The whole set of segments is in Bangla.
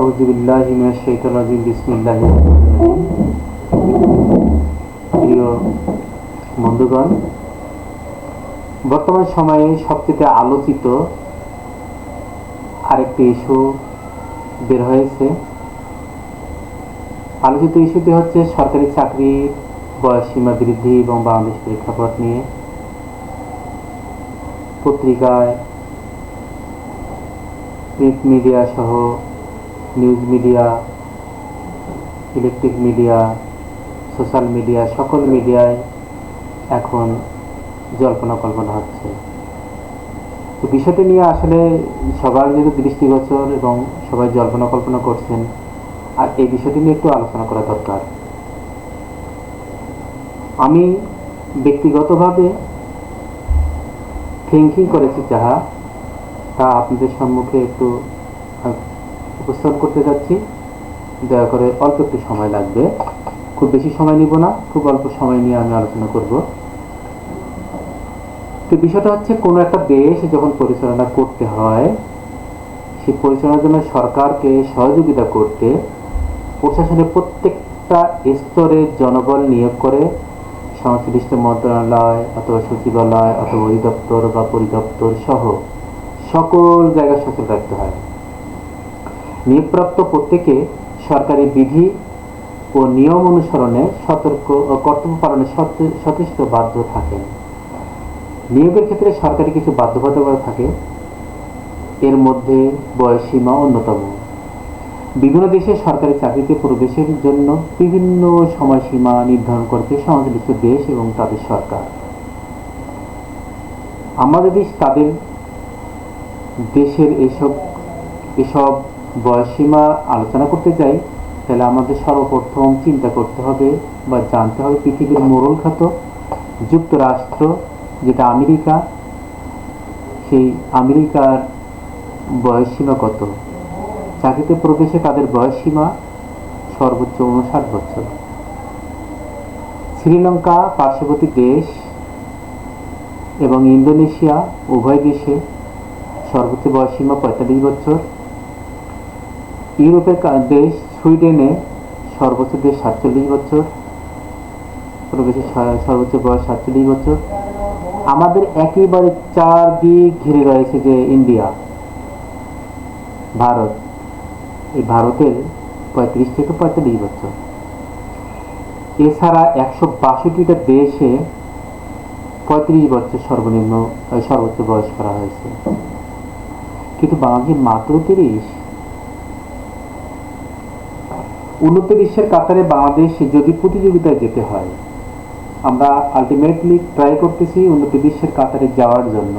আউযুবিল্লাহি মিনাশ শাইতানির রাজিম বিসমিল্লাহির প্রিয় বন্ধুগণ, বর্তমান সময়ে সবচেয়ে আলোচিত আরেকটি ইস্যু বের হয়েছে। আলোচিত ইস্যুটি হচ্ছে সরকারি চাকরির বয়স সীমা বৃদ্ধি এবং বাংলাদেশ প্রেক্ষাপট নিয়ে। পত্রিকায় প্রিন্ট মিডিয়া সহ news media electric media social media সকল মিডিয়ায় এখন জল্পনা কল্পনা হচ্ছে। তো বিষয়টি নিয়ে আসলে সবার যেহেতু দৃষ্টিগোচর এবং সবাই জল্পনা কল্পনা করছেন, আর এই বিষয়টি নিয়ে একটু আলোচনা করা দরকার। আমি ব্যক্তিগতভাবে থিঙ্কিং করেছি যাহা, তা আপনাদের সম্মুখে একটু উপস্থাপন করতে যাচ্ছি। দয়া করে অল্প একটু সময় লাগবে। খুব বেশি সময় নিব না, খুব অল্প সময় নিয়ে আমি আলোচনা করব। তো বিষয়টা হচ্ছে, কোনো একটা দেশ যখন পরিচালনা করতে হয় সেই পরিচালনার জন্য সরকারকে সহযোগিতা করতে প্রশাসনের প্রত্যেকটা স্তরে জনবল নিয়োগ করে সংশ্লিষ্ট মন্ত্রণালয় অথবা সচিবালয় অথবা অধিদপ্তর বা পরিদপ্তর সহ সকল জায়গায় সচল রাখতে হয়। নিয়োগপ্রাপ্ত প্রত্যেকে সরকারি বিধি ও নিয়ম অনুসরণে সতর্ক ও কর্তব্য পালনে যথেষ্ট বাধ্য থাকেন। নিয়োগের ক্ষেত্রে সরকারি কিছু বাধ্যবাধকতা থাকে। এর মধ্যে বয়সীমা অন্যতম। বিভিন্ন দেশে সরকারি চাকরিতে প্রবেশের জন্য বিভিন্ন সময়সীমা নির্ধারণ করতে সংশ্লিষ্ট দেশ এবং তাদের সরকার। আমাদের দেশ, তাদের দেশের এসব এসব বয়সীমা আলোচনা করতে যাই তাহলে আমাদের সর্বপ্রথম চিন্তা করতে হবে বা জানতে হবে পৃথিবীর মোড়ল খ্যাত যুক্তরাষ্ট্র, যেটা আমেরিকা, সেই আমেরিকার বয়সসীমা কত? চাকরিতে প্রবেশে তাদের বয়সসীমা সর্বোচ্চ উনষাট বছর। শ্রীলঙ্কা পার্শ্ববর্তী দেশ এবং ইন্দোনেশিয়া, উভয় দেশে সর্বোচ্চ বয়সসীমা পঁয়তাল্লিশ বছর। ইউরোপের দেশ সুইডেনে সর্বোচ্চ দেশ সাতচল্লিশ বছর, প্রবেশে স- সর্বোচ্চ বয়স সাতচল্লিশ বছর। আমাদের একেবারে চারদিক ঘিরে রয়েছে যে ইন্ডিয়া, ভারত। এই ভারতের পঁয়ত্রিশ থেকে পঁয়তাল্লিশ বছর। এছাড়া একশো বাষট্টিটা দেশে পঁয়ত্রিশ বছর সর্বনিম্ন সর্বোচ্চ বয়স করা হয়েছে। কিন্তু বাংলাদেশে মাত্র তিরিশ। উন্নত বিশ্বের কাতারে বাংলাদেশ যদি প্রতিযোগিতায় যেতে হয়, আমরা আলটিমেটলি ট্রাই করতেছি উন্নত বিশ্বের কাতারে যাওয়ার জন্য।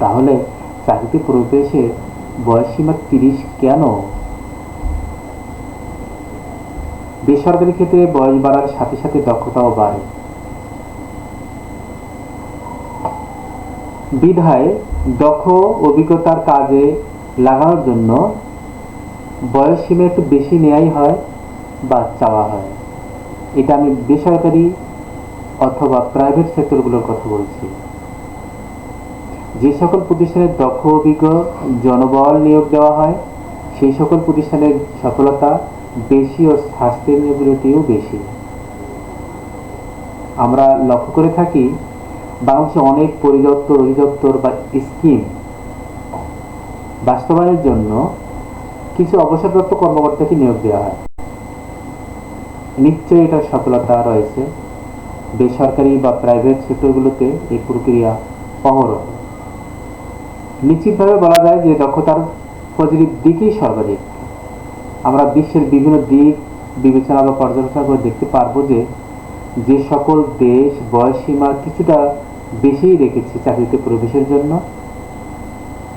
তাহলে চাকরিতে প্রবেশের বয়সসীমা তিরিশ কেন? বেসরকারি ক্ষেত্রে বয়স বাড়ার সাথে সাথে দক্ষতাও বাড়ে। বিধায় দক্ষ অভিজ্ঞতার কাজে লাগানোর জন্য বয়স সীমা একটু বেশি নেওয়াই হয় বা চাওয়া হয়। এটা আমি বেসরকারি অথবা প্রাইভেট সেক্টরগুলোর কথা বলছি। যে সকল প্রতিষ্ঠানের দক্ষ, অভিজ্ঞ, জনবল নিয়োগ দেওয়া হয়, সেই সকল প্রতিষ্ঠানের সফলতা বেশি ও সাস্টেনেবিলিটিও বেশি। আমরা লক্ষ্য করে থাকি, বাংলাদেশে অনেক পরিদপ্তর, অধিদপ্তর বা স্কিম বাস্তবায়নের জন্য কিছু অবসরপ্রাপ্ত কর্মকর্তাকে নিয়োগ দেওয়া হয়। নিশ্চয়ই এটার সফলতা রয়েছে। বেসরকারি বা প্রাইভেট সেক্টরগুলোতে এই প্রক্রিয়া অহরহ। নিশ্চিতভাবে বলা যায় যে দক্ষতার পজিটিভ দিকই সর্বাধিক। আমরা বিশ্বের বিভিন্ন দিক বিবেচনা বা পর্যালোচনা করে দেখতে পারব যে যে সকল দেশ বয়সসীমা কিছুটা বেশি রেখেছে চাকরিতে প্রবেশের জন্য,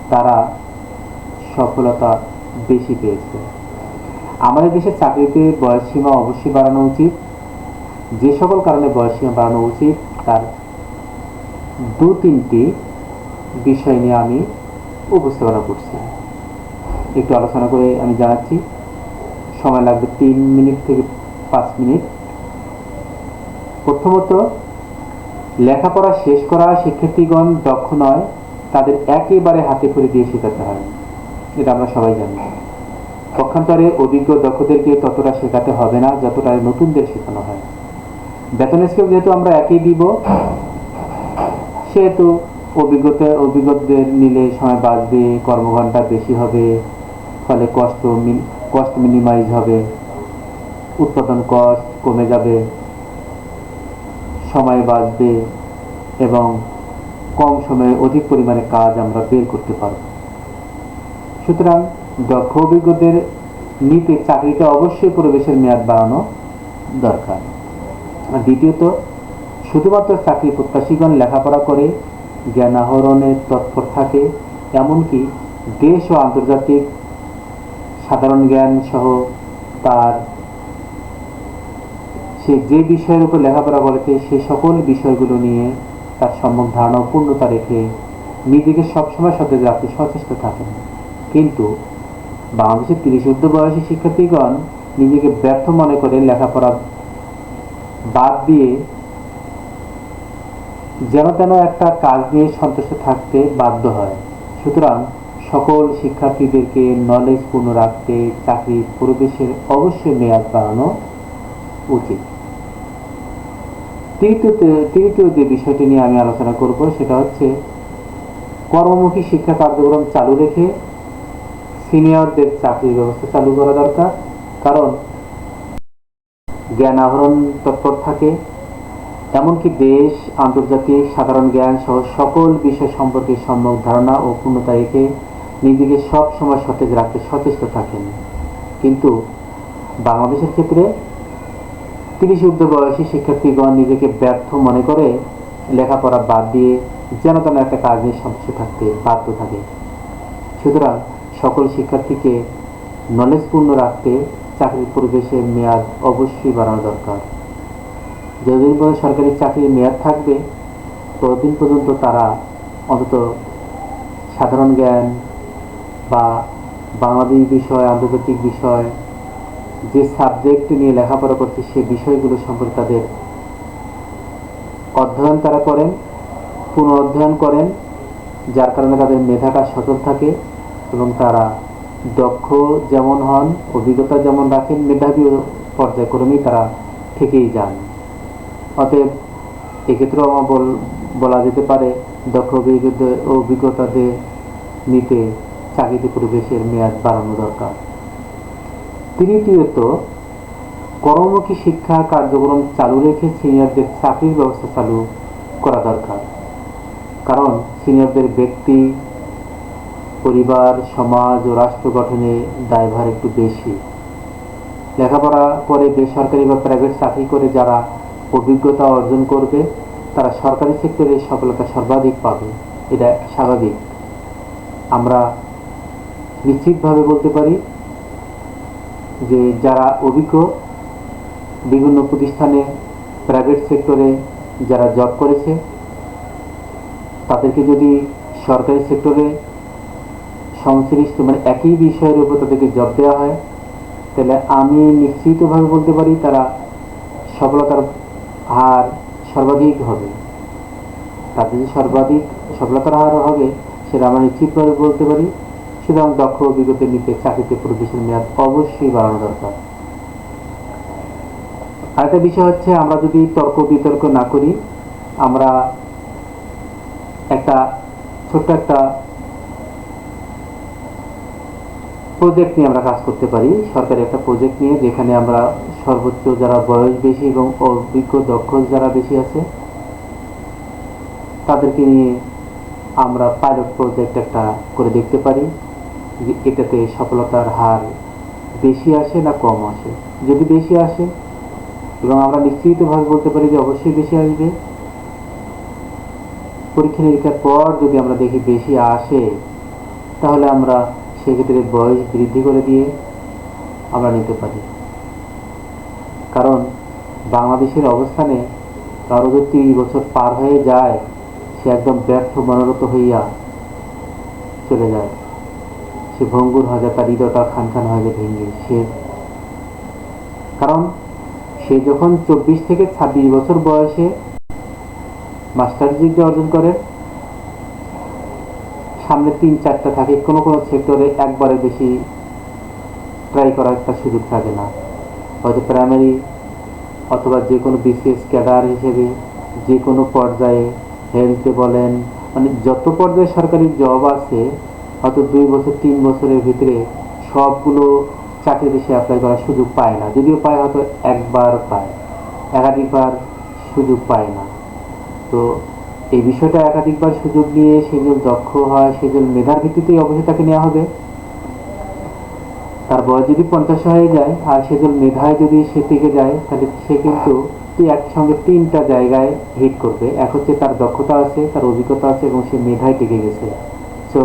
তারা সফলতা বেশি পেয়েছে। আমাদের দেশে চাকরিতে বয়সসীমা অবশ্যই বাড়ানো উচিত। যে সকল কারণে বয়সসীমা বাড়ানো উচিত, তার দু তিনটি বিষয় নিয়ে আমি উপস্থাপনা করছি। একটু আলোচনা করে আমি জানাচ্ছি। সময় লাগবে তিন মিনিট থেকে পাঁচ মিনিট। প্রথমত, লেখাপড়া শেষ করা শিক্ষার্থীগণ দক্ষ নয়, তাদের একেবারে হাতে করে দিয়ে শেখাতে হয়। এটা আমরা সবাই জানি। পক্ষান্তরে অভিজ্ঞ দক্ষদেরকে ততটা শেখাতে হবে না, যতটা নতুনদের শেখানো হয়। বেতন স্কেল যেহেতু আমরা একই দিব, সেহেতু অভিজ্ঞতা, অভিজ্ঞদের নিলে সময় বাঁচবে, কর্মঘণ্টা বেশি হবে, ফলে কষ্ট কষ্ট মিনিমাইজ হবে, উৎপাদন কষ্ট কমে যাবে, সময় বাঁচবে এবং কম সময়ে অধিক পরিমাণে কাজ আমরা বের করতে পারব। সুতরাং দক্ষ অভিজ্ঞদের নিতে, চাকরিতে অবশ্যই প্রবেশের মেয়াদ বাড়ানো দরকার। দ্বিতীয়ত, শুধুমাত্র চাকরি প্রত্যাশীগণ লেখাপড়া করে জ্ঞান আহরণে তৎপর থাকে, এমনকি দেশ ও আন্তর্জাতিক সাধারণ জ্ঞান সহ তার সে যে বিষয়ের উপর লেখাপড়া করেছে সে সকল বিষয়গুলো নিয়ে তার সম্যক ধারণা পূর্ণতা রেখে নিজেকে সবসময় সতেজ রাখতে সচেষ্ট থাকেন। কিন্তু বাংলাদেশের তিরিশ ঊর্ধ্ব বয়সী শিক্ষার্থীগণ নিজেকে ব্যর্থ মনে করে লেখাপড়া বাদ দিয়ে যেন তেন একটা কাজ নিয়ে সন্তুষ্ট থাকতে বাধ্য হয়। সুতরাং সকল শিক্ষার্থীদেরকে নলেজ পূর্ণ রাখতে চাকরির প্রবেশের অবশ্যই মেয়াদ বাড়ানো উচিত। তৃতীয়তে তৃতীয় যে বিষয়টি নিয়ে আমি আলোচনা করব, সেটা হচ্ছে কর্মমুখী শিক্ষা কার্যক্রম চালু রেখে সিনিয়রদের চাকরির ব্যবস্থা চালু করা দরকার। কারণ জ্ঞান আহরণ তৎপর থাকে। এমনকি দেশ, আন্তর্জাতিক সাধারণ জ্ঞান সহ সকল বিষয় সম্পর্কে সম্যক ধারণা ও পূর্ণতা রেখে নিজেকে সব সময় সতেজ রাখতে সচেষ্ট থাকেন। কিন্তু বাংলাদেশের ক্ষেত্রে তিরিশ ঊর্ধ্ব বয়সী শিক্ষার্থীগণ নিজেকে ব্যর্থ মনে করে লেখাপড়া বাদ দিয়ে যেন তেন একটা কাজ নিয়ে সন্তুষ্ট থাকতে বাধ্য থাকে। সুতরাং সকল শিক্ষার্থীকে নলেজপূর্ণ রাখতে চাকরির পরিবেশের মেয়াদ অবশ্যই বাড়ানো দরকার। যতদিন পর্যন্ত সরকারি চাকরির মেয়াদ থাকবে, ততদিন পর্যন্ত তারা অন্তত সাধারণ জ্ঞান বা বাংলাদেশ বিষয়, আন্তর্জাতিক বিষয়, যে সাবজেক্ট নিয়ে লেখাপড়া করছে, সে বিষয়গুলো সম্পর্কে তাদের অধ্যয়ন তারা করেন পুনঃ অধ্যয়ন করেন, যার কারণে তাদের মেধাটা সচল থাকে। এবং তারা দক্ষ যেমন হন, অভিজ্ঞতা যেমন রাখেন, মেধাবী পর্যায়ক্রমেই তারা থেকেই যান। অতএব এক্ষেত্রেও আমার বল- যেতে পারে, দক্ষ অভিজ্ঞতা অভিজ্ঞতাদের নিতে চাকরিতে পরিবেশের মেয়াদ বাড়ানো দরকার। তৃতীয়ত, কর্মমুখী শিক্ষা কার্যক্রম চালু রেখে সিনিয়রদের চাকরির ব্যবস্থা চালু করা দরকার। কারণ সিনিয়রদের ব্যক্তি পরিবার, সমাজ ও রাষ্ট্র গঠনে দায়ভার একটু বেশি। লেখাপড়া করে বেসরকারি বা প্রাইভেট চাকরি করে যারা অভিজ্ঞতা অর্জন করবে, তারা সরকারি সেক্টরে সফলতা সর্বাধিক পাবে। এটা স্বাভাবিক। আমরা নিশ্চিতভাবে বলতে পারি যে যারা অভিজ্ঞ, বিভিন্ন প্রতিষ্ঠানে প্রাইভেট সেক্টরে যারা জব করেছে, তাদেরকে যদি সরকারি সেক্টরে সংশ্লিষ্ট মানে একই বিষয়ের উপর তাদেরকে জব দেওয়া হয়। তাহলে আমি নিশ্চিতভাবে বলতে পারি তারা সফলতার হার সর্বাধিক হবে। তাদের যে সর্বাধিক সফলতার হার হবে, সেটা আমরা নিশ্চিতভাবে বলতে পারি। সুতরাং দক্ষ অভিজ্ঞতা নিতে চাকরিতে প্রবেশের মেয়াদ অবশ্যই বাড়ানো দরকার। আরেকটা বিষয় হচ্ছে, আমরা যদি তর্ক বিতর্ক না করি, আমরা একটা ছোট্ট একটা প্রজেক্ট নিয়ে আমরা কাজ করতে পারি। সরকারি একটা প্রজেক্ট নিয়ে, যেখানে আমরা সর্বোচ্চ যারা বয়স বেশি এবং অভিজ্ঞ, দক্ষ যারা বেশি আছে, তাদেরকে নিয়ে আমরা পাইলট প্রজেক্ট একটা করে দেখতে পারি, যে এটাতে সফলতার হার বেশি আসে না কম আসে। যদি বেশি আসে, এবং আমরা নিশ্চিতভাবে বলতে পারি যে অবশ্যই বেশি আসবে পরীক্ষা নিরীক্ষার পর যদি আমরা দেখি বেশি আসে, তাহলে আমরা সেক্ষেত্রে বয়স বৃদ্ধি করে দিয়ে আমরা নিতে পারি। কারণ বাংলাদেশের অবস্থানে কারও যদি তিরিশ বছর পার হয়ে যায়, সে একদম ব্যর্থ, মনোরত হইয়া চলে যায়। সে ভঙ্গুর হয়ে যায় তার হৃদয়টা খান খান হয়ে যায়, ভেঙে সে কারণ সে যখন চব্বিশ থেকে ছাব্বিশ বছর বয়সে মাস্টার ডিগ্রি অর্জন করে সামনে তিন চারটা থাকে, কোনো কোনো সেক্টরে একবারে বেশি ট্রাই করার একটা সুযোগ থাকে না। হয়তো প্রাইমারি অথবা যে কোনো বিসিএস ক্যাডার হিসেবে যে কোনো পর্যায়ে হেলথে বলেন মানে যত পর্যায়ে সরকারি জব আছে, হয়তো দুই বছর, তিন বছরের ভিতরে সবগুলো চাকরিতে সে অ্যাপ্লাই করার সুযোগ পায় না। যদিও পায়, হয়তো একবার পায়। একাধিকবার সুযোগ পায় না। তো এই বিষয়টা একাধিকবার সুযোগ নিয়ে সেজন দক্ষ হয় সেজন মেধার ভিত্তিতেই অবশ্যই তাকে নেওয়া হবে। তার বয়স যদি পঞ্চাশ হয়ে যায়, আর সেজন মেধায় যদি সে থেকে যায়, তাহলে সে কিন্তু একসঙ্গে তিনটা জায়গায় হিট করবে। এক হচ্ছে তার দক্ষতা আছে, তার অভিজ্ঞতা আছে, এবং সে মেধায় টিকে গেছে। সো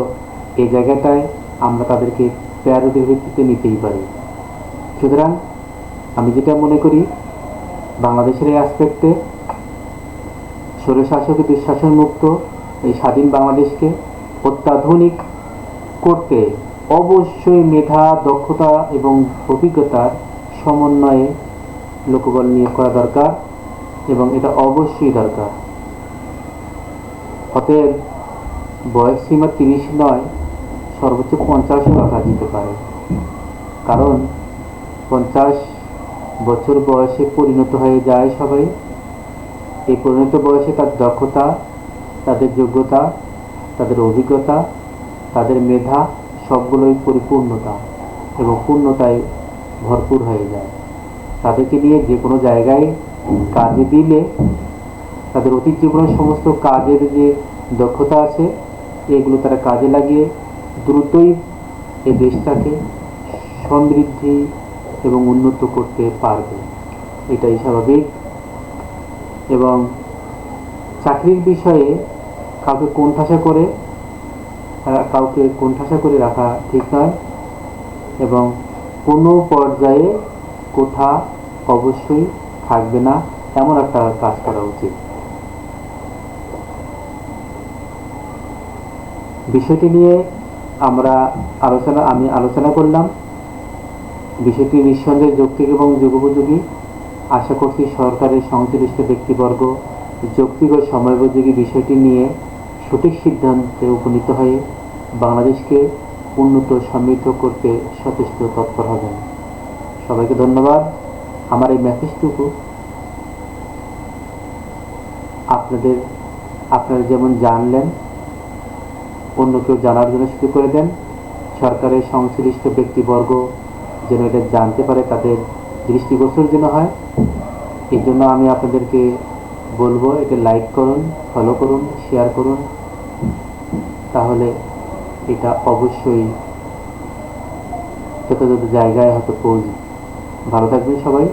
এই জায়গাটায় আমরা তাদেরকে প্যারোটির ভিত্তিতে নিতেই পারি। সুতরাং, আমি যেটা মনে করি, বাংলাদেশের এই অ্যাসপেক্টে স্বৈরশাসক দুঃশাসন মুক্ত এই স্বাধীন বাংলাদেশকে অত্যাধুনিক করতে অবশ্যই মেধা, দক্ষতা এবং অভিজ্ঞতার সমন্বয়ে লোকবল নিয়োগ করা দরকার এবং এটা অবশ্যই দরকার। অতএব বয়স সীমা তিরিশ নয়, সর্বোচ্চ পঞ্চাশও রাখা যেতে পারে। কারণ পঞ্চাশ বছর বয়সে পরিণত হয়ে যায় সবাই। এই পরিণত বয়সে তার দক্ষতা, তাদের যোগ্যতা, তাদের অভিজ্ঞতা, তাদের মেধা সবগুলোই পরিপূর্ণতা এবং পূর্ণতায় ভরপুর হয়ে যায়। তাদেরকে নিয়ে যে কোনো জায়গায় কাজে দিলে তাদের অতীত জীবনের সমস্ত কাজের যে দক্ষতা আছে, এগুলো তারা কাজে লাগিয়ে দ্রুতই এ দেশটাকে সমৃদ্ধি এবং উন্নত করতে পারবে। এটাই স্বাভাবিক। এবং চাকরির বিষয়ে কাউকে কোণঠাসা করে কাউকে কোণঠাসা করে রাখা ঠিক নয় এবং কোনো পর্যায়ে কোথা অবশ্যই থাকবে না এমন একটা কাজ করা উচিত। বিষয়টি নিয়ে আমরা আলোচনা, আমি আলোচনা করলাম। বিষয়টি নিঃসন্দেহে যৌক্তিক এবং যুগোপযোগী। আশা করছি সরকারের সংশ্লিষ্ট ব্যক্তিবর্গ যৌক্তিক ও সময়োপযোগী বিষয়টি নিয়ে সঠিক সিদ্ধান্তে উপনীত হয়ে বাংলাদেশকে উন্নত সমৃদ্ধ করতে যথেষ্ট তৎপর হবেন। সবাইকে ধন্যবাদ। আমার এই মেসেজটুকু আপনাদের, আপনারা যেমন জানলেন, অন্য কেউ জানার জন্য শুরু করে দেন। সরকারের সংশ্লিষ্ট ব্যক্তিবর্গ যেন এটা জানতে পারে, তাদের দৃষ্টিগোচর যেন হয়। এর জন্য আমি আপনাদেরকে বলব এটা লাইক করুন ফলো করুন শেয়ার করুন। তাহলে এটা অবশ্যই যত যত জায়গায় হয়তো পৌঁছ, ভালো থাকবেন সবাই।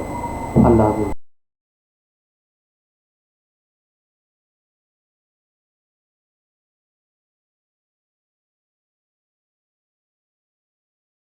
আল্লাহ হাফিজ।